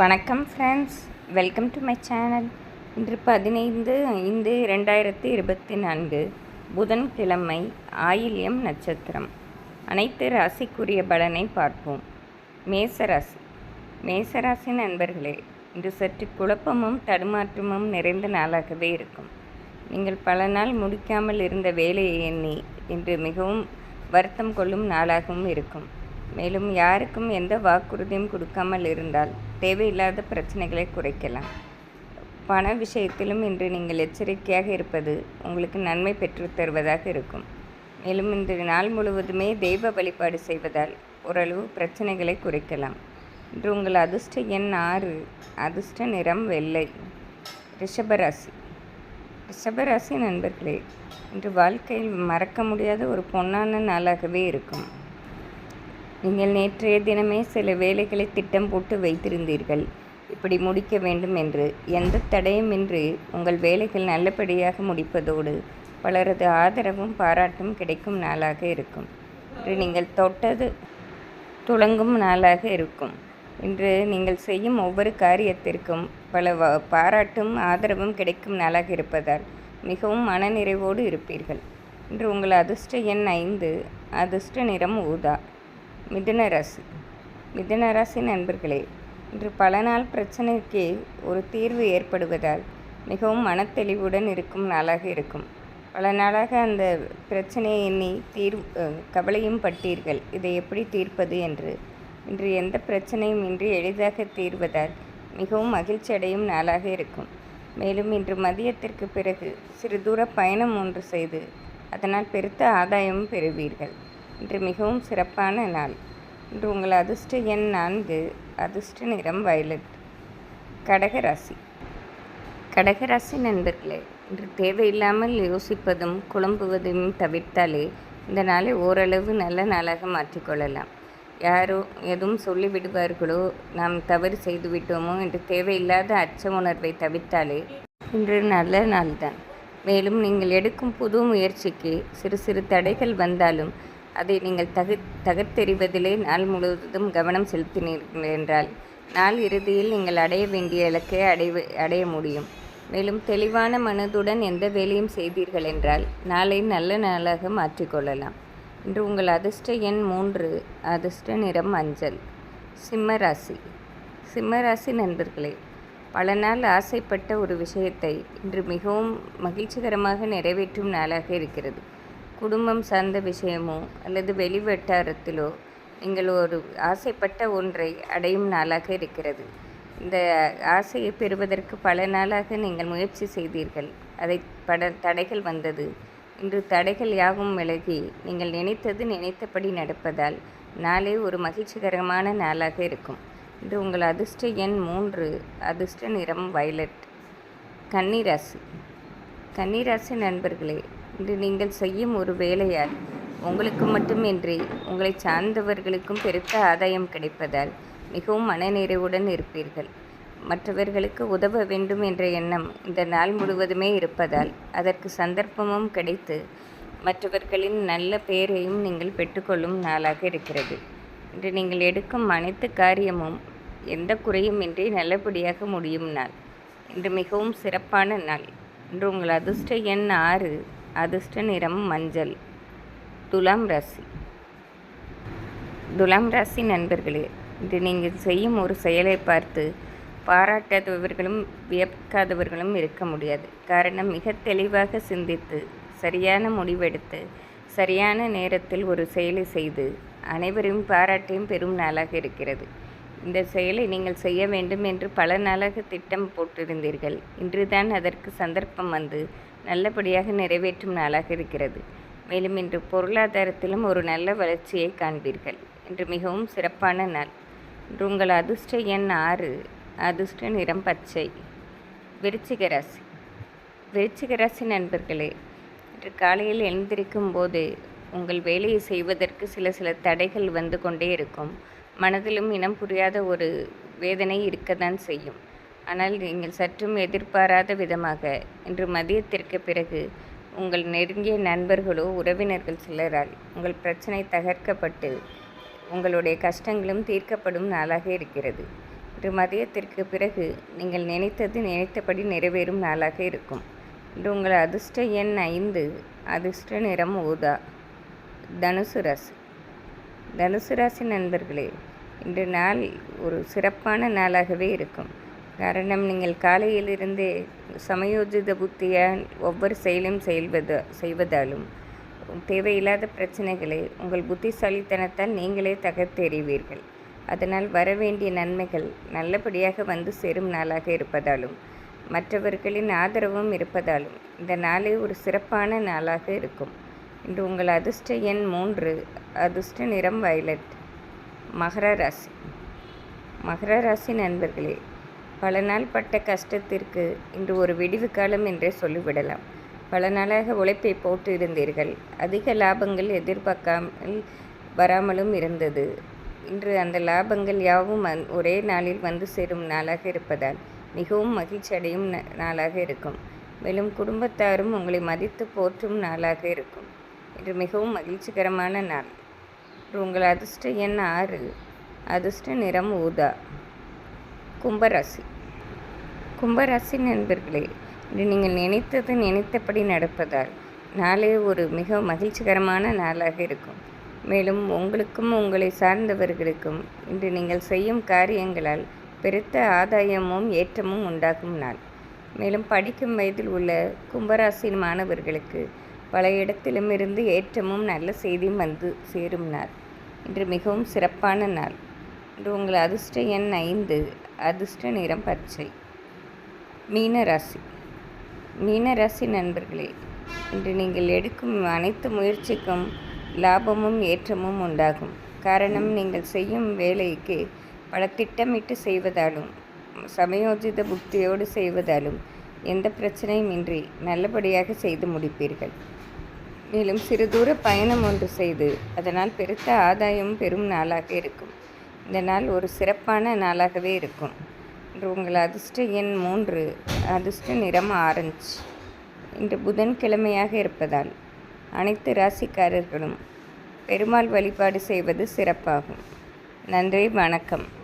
வணக்கம் friends welcome to my channel இன்று பதினைந்து ஐந்து ரெண்டாயிரத்தி இருபத்தி நான்கு புதன்கிழமை ஆயில்யம் நட்சத்திரம். அனைத்து ராசிக்குரிய பலனை பார்ப்போம். மேசராசி. மேசராசி நண்பர்களே இன்று சற்று குழப்பமும் தடுமாற்றமும் நிறைந்த நாளாகவே இருக்கும். நீங்கள் பல நாள் முடிக்காமல் இருந்த வேலையை எண்ணி இன்று மிகவும் வருத்தம் கொள்ளும் நாளாகவும் இருக்கும். மேலும் யாருக்கும் எந்த வாக்குறுதியும் கொடுக்காமல் இருந்தால் தேவையில்லாத பிரச்சனைகளை குறைக்கலாம். பண விஷயத்திலும் இன்று நீங்கள் எச்சரிக்கையாக இருப்பது உங்களுக்கு நன்மை பெற்றுத் தருவதாக இருக்கும். மேலும் இன்று நாள் முழுவதுமே தெய்வ வழிபாடு செய்வதால் ஓரளவு பிரச்சனைகளை குறைக்கலாம். இன்று உங்கள் அதிர்ஷ்ட எண் ஆறு அதிர்ஷ்ட நிறம் வெள்ளை. ரிஷபராசி. ரிஷபராசி நண்பர்களே இன்று வாழ்க்கையில் மறக்க முடியாத ஒரு பொன்னான நாளாகவே இருக்கும். நீங்கள் நேற்றைய தினமே சில வேலைகளை திட்டம் போட்டு வைத்திருந்தீர்கள். இப்படி முடிக்க வேண்டும் என்று. எந்த தடையுமின்றி உங்கள் வேலைகள் நல்லபடியாக முடிப்பதோடு பலரது ஆதரவும் பாராட்டும் கிடைக்கும் நாளாக இருக்கும். இன்று நீங்கள் தொட்டது துளங்கும் நாளாக இருக்கும். இன்று நீங்கள் செய்யும் ஒவ்வொரு காரியத்திற்கும் பல வ பாராட்டும் ஆதரவும் கிடைக்கும் நாளாக இருப்பதால் மிகவும் மனநிறைவோடு இருப்பீர்கள். இன்று உங்கள் அதிர்ஷ்ட எண் ஐந்து அதிர்ஷ்ட நிறம் ஊதா. மிதுன ராசி. மிதுன ராசி நண்பர்களே இன்று பல நாள் பிரச்சனைக்கு ஒரு தீர்வு ஏற்படுவதால் மிகவும் மனத்தெளிவுடன் இருக்கும் நாளாக இருக்கும். பல நாளாக அந்த பிரச்சனையை எண்ணி தீர்வு கவலையும் பட்டீர்கள். இதை எப்படி தீர்ப்பது என்று. இன்று எந்த பிரச்சனையும் இன்றி எளிதாக தீர்வதால் மிகவும் மகிழ்ச்சி அடையும் நாளாக இருக்கும். மேலும் இன்று மதியத்திற்கு பிறகு சிறு தூர பயணம் ஒன்று செய்து அதனால் பெருத்த ஆதாயமும் பெறுவீர்கள். இன்று மிகவும் சிறப்பான நாள். இன்று உங்கள் அதிர்ஷ்ட எண் நான்கு அதிர்ஷ்ட நிறம் வயலட். கடகராசி கடகராசி நண்பர்களே இன்று தேவையில்லாமல் யோசிப்பதும் குழம்புவதும் தவிர்த்தாலே இந்த நாளை ஓரளவு நல்ல நாளாக மாற்றிக்கொள்ளலாம் யாரோ எதுவும் சொல்லிவிடுவார்களோ நாம் தவறு செய்து விட்டோமோ என்று தேவையில்லாத அச்ச உணர்வை தவிர்த்தாலே இன்று நல்ல நாள்தான். மேலும் நீங்கள் எடுக்கும் புது முயற்சிக்கு சிறு சிறு தடைகள் வந்தாலும் அதை நீங்கள் தகு தகர்த்தெறிவதிலே நாள் முழுவதும் கவனம் செலுத்தினீர்கள் என்றால் நாள் இறுதியில் நீங்கள் அடைய வேண்டிய இலக்கை அடைவு அடைய முடியும். மேலும் தெளிவான மனதுடன் எந்த வேலையும் செய்தீர்கள் என்றால் நாளை நல்ல நாளாக மாற்றிக்கொள்ளலாம் இன்று உங்கள் அதிர்ஷ்ட எண் மூன்று அதிர்ஷ்ட நிறம் மஞ்சள் சிம்மராசி சிம்மராசி நண்பர்களே பல நாள் ஆசைப்பட்ட ஒரு விஷயத்தை இன்று மிகவும் மகிழ்ச்சிகரமாக நிறைவேற்றும் நாளாக இருக்கிறது. குடும்பம் சார்ந்த விஷயமோ அல்லது வெளி வட்டாரத்திலோ நீங்கள் ஒரு ஆசைப்பட்ட ஒன்றை அடையும் நாளாக இருக்கிறது. இந்த ஆசையை பெறுவதற்கு பல நாளாக நீங்கள் முயற்சி செய்தீர்கள். அதை பட தடைகள் வந்தது. இன்று தடைகள் யாவும் விலகி நீங்கள் நினைத்தது நினைத்தபடி நடப்பதால் நாளே ஒரு மகிழ்ச்சிகரமான நாளாக இருக்கும். இன்று உங்கள் அதிர்ஷ்ட எண் மூன்று அதிர்ஷ்ட நிறம் வயலட். கன்னிராசி. கன்னிராசி நண்பர்களே இன்று நீங்கள் செய்யும் ஒரு வேலையால் உங்களுக்கு மட்டுமின்றி உங்களை சார்ந்தவர்களுக்கும் பெருத்த ஆதாயம் கிடைப்பதால் மிகவும் மனநிறைவுடன் இருப்பீர்கள். மற்றவர்களுக்கு உதவ வேண்டும் என்ற எண்ணம் இந்த நாள் முழுவதுமே இருப்பதால் அதற்கு சந்தர்ப்பமும் கிடைத்து மற்றவர்களின் நல்ல பெயரையும் நீங்கள் பெற்றுக்கொள்ளும் நாளாக இருக்கிறது. இன்று நீங்கள் எடுக்கும் அனைத்து காரியமும் எந்த குறையும் இன்றி நல்லபடியாக முடியும் நாள். இன்று மிகவும் சிறப்பான நாள். இன்று உங்கள் அதிர்ஷ்ட எண் ஆறு அதிர்ஷ்ட நிறம் மஞ்சள். துலாம் ராசி. துலாம் ராசி நண்பர்களே இன்று நீங்கள் செய்யும் ஒரு செயலை பார்த்து பாராட்டாதவர்களும் வியக்காதவர்களும் இருக்க முடியாது. காரணம் மிக தெளிவாக சிந்தித்து சரியான முடிவெடுத்து சரியான நேரத்தில் ஒரு செயலை செய்து அனைவரையும் பாராட்டையும் பெரும் நாளாக இருக்கிறது. இந்த செயலை நீங்கள் செய்ய வேண்டும் என்று பல நாளாக திட்டம் போட்டிருந்தீர்கள். இன்றுதான் அதற்கு சந்தர்ப்பம் வந்து நல்லபடியாக நிறைவேற்றும் நாளாக இருக்கிறது. மேலும் இன்று பொருளாதாரத்திலும் ஒரு நல்ல வளர்ச்சியை காண்பீர்கள். இன்று மிகவும் சிறப்பான நாள். இன்று உங்கள் அதிர்ஷ்ட எண் ஆறு அதிர்ஷ்ட நிறம் பச்சை. விருச்சிக ராசி. விருச்சிக ராசி நண்பர்களே இன்று காலையில் எழுந்திருக்கும் போது உங்கள் வேலையை செய்வதற்கு சில சில தடைகள் வந்து கொண்டே இருக்கும். மனதிலும் இனம் புரியாத ஒரு வேதனை இருக்கத்தான் செய்யும். ஆனால் நீங்கள் சற்றும் எதிர்பாராத விதமாக இன்று மதியத்திற்கு பிறகு உங்கள் நெருங்கிய நண்பர்களோ உறவினர்கள் சிலரால் உங்கள் பிரச்சனை தகர்க்கப்பட்டு உங்களுடைய கஷ்டங்களும் தீர்க்கப்படும் நாளாக இருக்கிறது. இன்று மதியத்திற்கு பிறகு நீங்கள் நினைத்தது நினைத்தபடி நிறைவேறும் நாளாக இருக்கும். இன்று உங்கள் அதிர்ஷ்ட எண் ஐந்து அதிர்ஷ்ட நிறம் ஊதா தனுசு ராசி. தனுசு ராசி நண்பர்களே இன்று நாள் ஒரு சிறப்பான நாளாகவே இருக்கும். காரணம் நீங்கள் காலையிலிருந்தே சமயோஜித புத்தியால் ஒவ்வொரு செயலும் செயல்வது செய்வதாலும் தேவையில்லாத பிரச்சனைகளை உங்கள் புத்திசாலித்தனத்தால் நீங்களே தகர்த்தெறிவீர்கள். அதனால் வரவேண்டிய நன்மைகள் நல்லபடியாக வந்து சேரும் நாளாக இருப்பதாலும் மற்றவர்களின் ஆதரவும் இருப்பதாலும் இந்த நாளே ஒரு சிறப்பான நாளாக இருக்கும். இன்று உங்கள் அதிர்ஷ்ட எண் மூன்று அதிர்ஷ்ட நிறம் வயலட் மகர ராசி. மகர ராசி நண்பர்களே பல நாள் பட்ட கஷ்டத்திற்கு இன்று ஒரு விடிவு காலம் என்றே சொல்லிவிடலாம். பல நாளாக உழைப்பை போட்டு இருந்தீர்கள். அதிக லாபங்கள் எதிர்பார்க்காமல் வராமலும் இருந்தது. இன்று அந்த லாபங்கள் யாவும் ஒரே நாளில் வந்து சேரும் நாளாக இருப்பதால் மிகவும் மகிழ்ச்சி அடையும் நாளாக இருக்கும். மேலும் குடும்பத்தாரும் உங்களை மதித்து போற்றும் நாளாக இருக்கும். இன்று மிகவும் மகிழ்ச்சிகரமான நாள். உங்கள் அதிர்ஷ்ட எண் ஆறு. அதிர்ஷ்ட நிறம் ஊதா. கும்பராசி. கும்பராசி நண்பர்களே இன்று நீங்கள் நினைத்தது நினைத்தபடி நடப்பதால் நாளே ஒரு மிக மகிழ்ச்சிகரமான நாளாக இருக்கும். மேலும் உங்களுக்கும் உங்களை சார்ந்தவர்களுக்கும் இன்று நீங்கள் செய்யும் காரியங்களால் பெருத்த ஆதாயமும் ஏற்றமும் உண்டாகும் நாள். மேலும் படிக்கும் வயதில் உள்ள கும்பராசி மாணவர்களுக்கு பல இடத்திலும் இருந்து ஏற்றமும் நல்ல செய்தியும் வந்து சேரும் நாள். இன்று மிகவும் சிறப்பான நாள். இன்று உங்கள் அதிர்ஷ்ட எண் ஐந்து அதிர்ஷ்ட நிறம் பச்சை. மீனராசி. மீனராசி நண்பர்களே இன்று நீங்கள் எடுக்கும் அனைத்து முயற்சிக்கும் லாபமும் ஏற்றமும் உண்டாகும். காரணம் நீங்கள் செய்யும் வேலைக்கு பல திட்டமிட்டு செய்வதாலும் சமயோஜித புத்தியோடு செய்வதாலும் எந்த பிரச்சனையும் இன்றி நல்லபடியாக செய்து முடிப்பீர்கள். மேலும் சிறு தூர பயணம் ஒன்று செய்து அதனால் பெருத்த ஆதாயம் பெரும் நாளாக இருக்கும். இந்த நாள் ஒரு சிறப்பான நாளாகவே இருக்கும். இன்று உங்கள் அதிர்ஷ்ட எண் மூன்று. அதிர்ஷ்ட நிறம் ஆரஞ்சு. இன்று புதன்கிழமையாக இருப்பதால் அனைத்து ராசிக்காரர்களும் பெருமாள் வழிபாடு செய்வது சிறப்பாகும். நன்றி வணக்கம்.